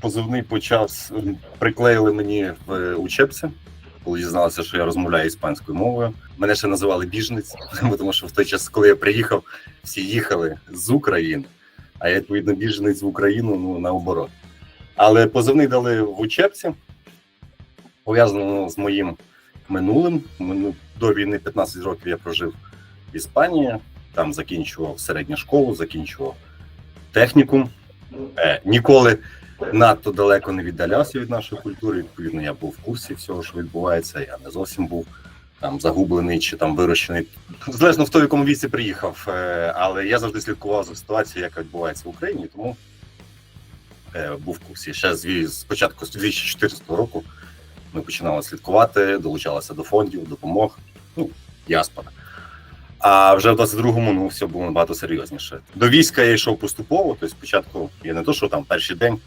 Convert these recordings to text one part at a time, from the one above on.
позивний почав приклеїли мені в е, учебці, коли дізналися, що я розмовляю іспанською мовою. Мене ще називали біженець, тому що в той час, коли я приїхав, всі їхали з України, а я відповідно біженець в Україну, ну наоборот. Але позивний дали в учебці, пов'язано з моїм минулим. Мину- До війни 15 років я прожив в Іспанії, там закінчував середню школу, закінчував технікум. Е, ніколи надто далеко не віддалявся від нашої культури. Відповідно, я був в курсі всього, що відбувається. Я не зовсім був там загублений чи там вирощений. Залежно в той, в якому віці приїхав. Е, але я завжди слідкував за ситуацією, яка відбувається в Україні, тому е, був в курсі. Ще з, початку з 2014 року ми починали слідкувати, долучалися до фондів, допомог. Ну, діаспора. А вже в 22-му ну все було набагато серйозніше. До війська я йшов поступово. Тобто, спочатку я не то, що там перший день,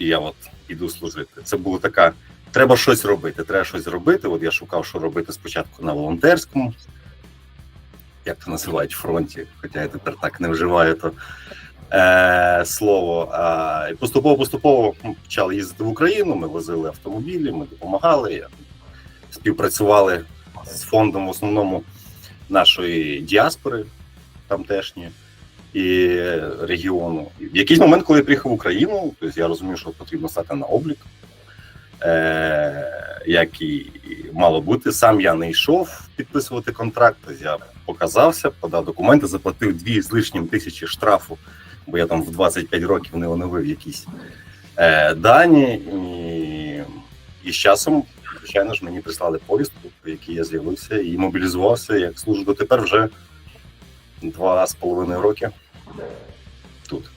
і я от іду служити. Це було така: треба щось робити. Треба щось робити. От я шукав, що робити спочатку на волонтерському, як то називають фронті, хоча я тепер так не вживаю то е, слово. І поступово поступово ну, почали їздити в Україну. Ми возили автомобілі, ми допомагали, співпрацювали з фондом в основному нашої діаспори тамтешньої і регіону. В якийсь момент, коли я приїхав в Україну, тобто я розумів, що потрібно стати на облік, е, як і мало бути. Сам я не йшов підписувати контракт. Я показався, подав документи, заплатив дві з лишнім тисячі штрафу, бо я там в 25 років не оновив якісь е, дані. І, і з часом, звичайно ж, мені прислали повістку, по якій я з'явився і мобілізувався як служу дотепер вже два з половиною роки тут.